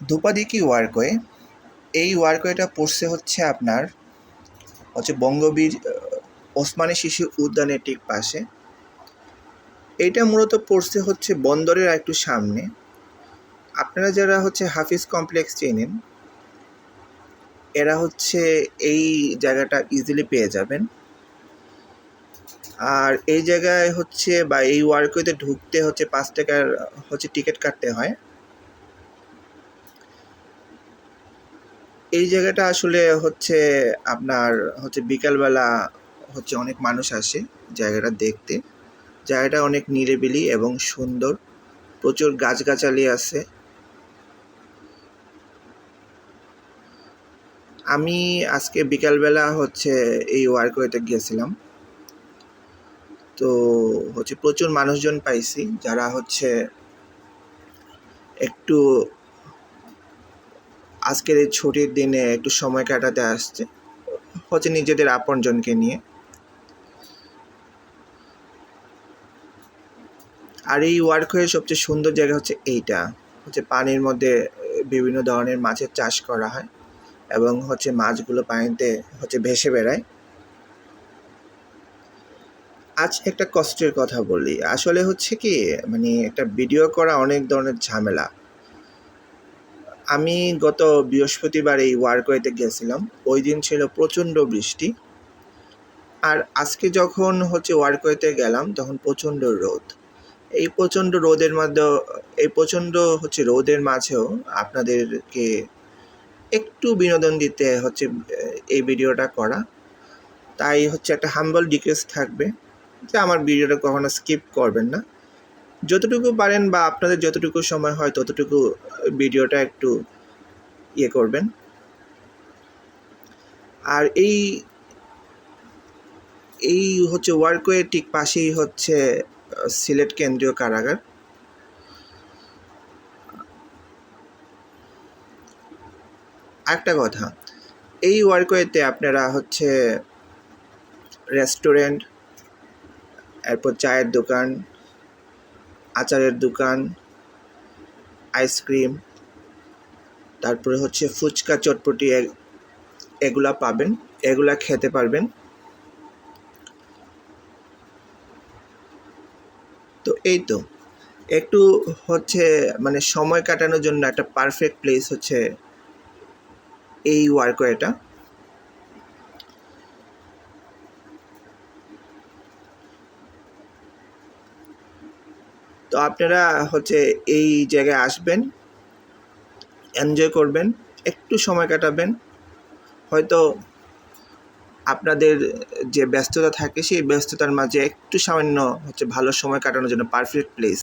ধূপাদিকি ওয়ার্কওয়ে এই ওয়ার্কওয়েটা পড়ছে হচ্ছে আপনার, হচ্ছে বঙ্গবীর ওসমানী শিশু উদ্যানের ঠিক পাশে। এইটা মূলত পড়ছে হচ্ছে বন্দরের একটু সামনে। আপনারা যারা হচ্ছে হাফিজ কমপ্লেক্স চেনেন, এরা হচ্ছে এই জায়গাটা ইজিলি পেয়ে যাবেন। আর এই জায়গায় হচ্ছে বা এই ওয়ার্কওয়েতে ঢুকতে হচ্ছে পাঁচ টাকার, হচ্ছে টিকিট কাটতে হয়। এই জায়গাটা আসলে হচ্ছে আপনার হচ্ছে বিকালবেলা হচ্ছে অনেক মানুষ আসে জায়গাটা দেখতে। জায়গাটা অনেক নিরিবিলি এবং সুন্দর। প্রচুর গাছগাছালি আছে। আমি আজকে বিকালবেলা হচ্ছে এই ওয়ার্কওয়েতে গিয়েছিলাম। তো হচ্ছে প্রচুর মানুষজন পাইছি যারা হচ্ছে একটু আজকের এই ছুটির দিনে একটু সময় কাটাতে আসছে। হচ্ছে নিজেদের আপনজনকে নিয়ে। আর এই ওয়ার্কওয়ের সবচেয়ে সুন্দর জায়গা হচ্ছে এইটা। হচ্ছে পানির মধ্যে, বিভিন্ন ধরনের মাছের চাষ করা হয় এবং হচ্ছে মাছগুলো পানিতে হচ্ছে ভেসে বেড়ায়। আজ একটা কষ্টের কথা বলি। আসলে হচ্ছে কি মানে একটা ভিডিও করা অনেক ধরনের ঝামেলা। আমি গত বৃহস্পতিবার এই ওয়ার্কওয়েতে গেছিলাম। ওই দিন ছিল প্রচণ্ড বৃষ্টি। আর আজকে যখন হচ্ছে ওয়ার্কওয়েতে গেলাম, তখন প্রচণ্ড রোদ। এই প্রচণ্ড রোদের মধ্যে, এই প্রচণ্ড হচ্ছে রোদের মাঝেও আপনাদেরকে একটু বিনোদন দিতে হচ্ছে এই ভিডিওটা করা। তাই হচ্ছে একটা হাম্বল রিকোয়েস্ট থাকবে যে আমার ভিডিওটা কখনো স্কিপ করবেন না। যতটুকু পারেন বা আপনাদের যতটুকু সময় হয় ততটুকু ভিডিওটা একটু ইয়ে করবেন। আর এই এই হচ্ছে ওয়ার্কওয়ে ঠিক পাশেই হচ্ছে সিলেট কেন্দ্রীয় কারাগার। একটা কথা, এই ওয়ার্কওয়েতে আপনারা হচ্ছে রেস্টুরেন্ট, এরপর চায়ের দোকান আচারের দোকান, আইসক্রিম, তারপরে হচ্ছে ফুচকা, চটপটি এগুলা পাবেন, এগুলা খেতে পারবেন। তো এই তো, একটু হচ্ছে মানে সময় কাটানোর জন্য একটা পারফেক্ট প্লেস হচ্ছে এই ওয়ার্কওয়েটা তো আপনারা হচ্ছে এই জায়গায় আসবেন এনজয় করবেন, একটু সময় কাটাবেন। হয়তো আপনাদের যে ব্যস্ততা থাকে, সেই ব্যস্ততার মাঝে একটু সামান্য হচ্ছে ভালো সময় কাটানোর জন্য পারফেক্ট প্লেস